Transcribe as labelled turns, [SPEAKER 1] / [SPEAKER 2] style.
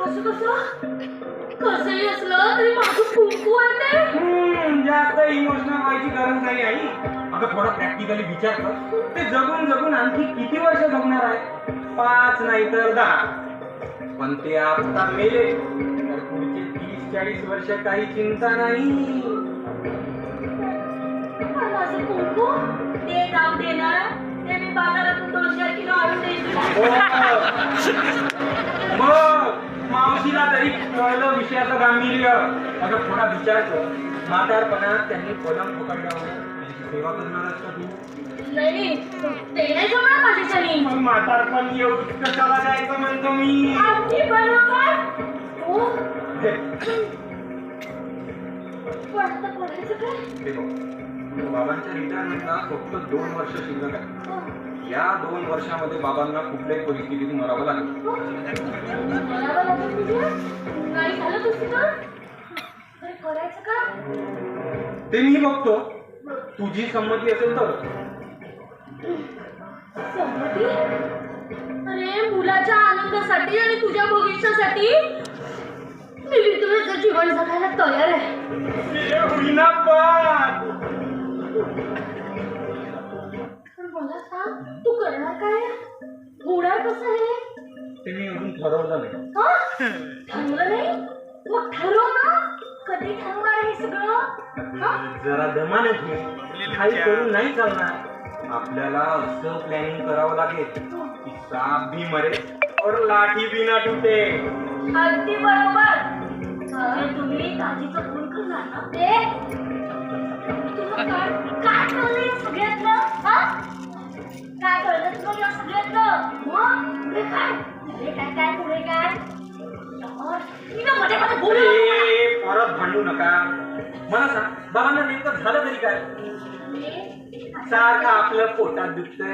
[SPEAKER 1] असं कसं कसंही असलं तरी माझं कुंकू आहे ते
[SPEAKER 2] हम्म, जास्त इमोशनल व्हायची गरज नाही आई. अगं थोडा प्रॅक्टिकली विचार कर. ते जगून जगून आणखी किती वर्ष जगणार आहे? पाच नाही तर दहा. पण ते आता मेले. तर पुढचे तीस चाळीस वर्ष काही चिंता नाही.
[SPEAKER 1] पण माझं कुंकू. ते जाऊ दे ना
[SPEAKER 2] मग मावशीला तरी कळलं विषयाचं गांभीर्य. अगं थोडा विचार कर. म्हातारपणात त्यांनी पलंग पकडल्यावर त्यांची सेवा करणार का तू?
[SPEAKER 1] नाही ते नाही जमणार माझ्याच्यानी
[SPEAKER 2] मग म्हातारपण येऊ कशाला जायचं म्हणतो मी?
[SPEAKER 1] अगदी बरोबर. हो.
[SPEAKER 2] हे,
[SPEAKER 1] पण आता करायचं काय
[SPEAKER 2] हे बघ, बाबांच्या रिटायरमेंटला फक्त दोन वर्ष शिल्लक आहे. या दोन वर्षामध्ये बाबांना कुठल्याही परिस्थितीत मरावं लागेल ते मी बघतो. तुझी संमती असेल तर.
[SPEAKER 1] संमती? अरे मुलाच्या आनंदासाठी आणि तुझ्या भविष्यासाठी मी विधवेचं जीवन जगायला तयार आहे.
[SPEAKER 2] हे
[SPEAKER 1] तू करणार काय? होणार कसं आहे?
[SPEAKER 2] ते मी अजून ठरवलं नाही.
[SPEAKER 1] हा? ठरवलं नाही? मग ठरव ना. कधी ठरवणार हे सगळं? हा?
[SPEAKER 2] जरा दमाने घे. काही करून नाही चालणार. आपल्याला असं प्लॅनिंग करावं लागेल की साप भी मरे और लाठी भी ना टूटे
[SPEAKER 1] अगदी बरोबर. तुम्ही दाजीचं फोन करणार ना? ते
[SPEAKER 2] ए, परत भांडू नका. मला सांग बाबांना नेमकं झालं तरी काय? सारखं आपलं पोटात दुखतंय.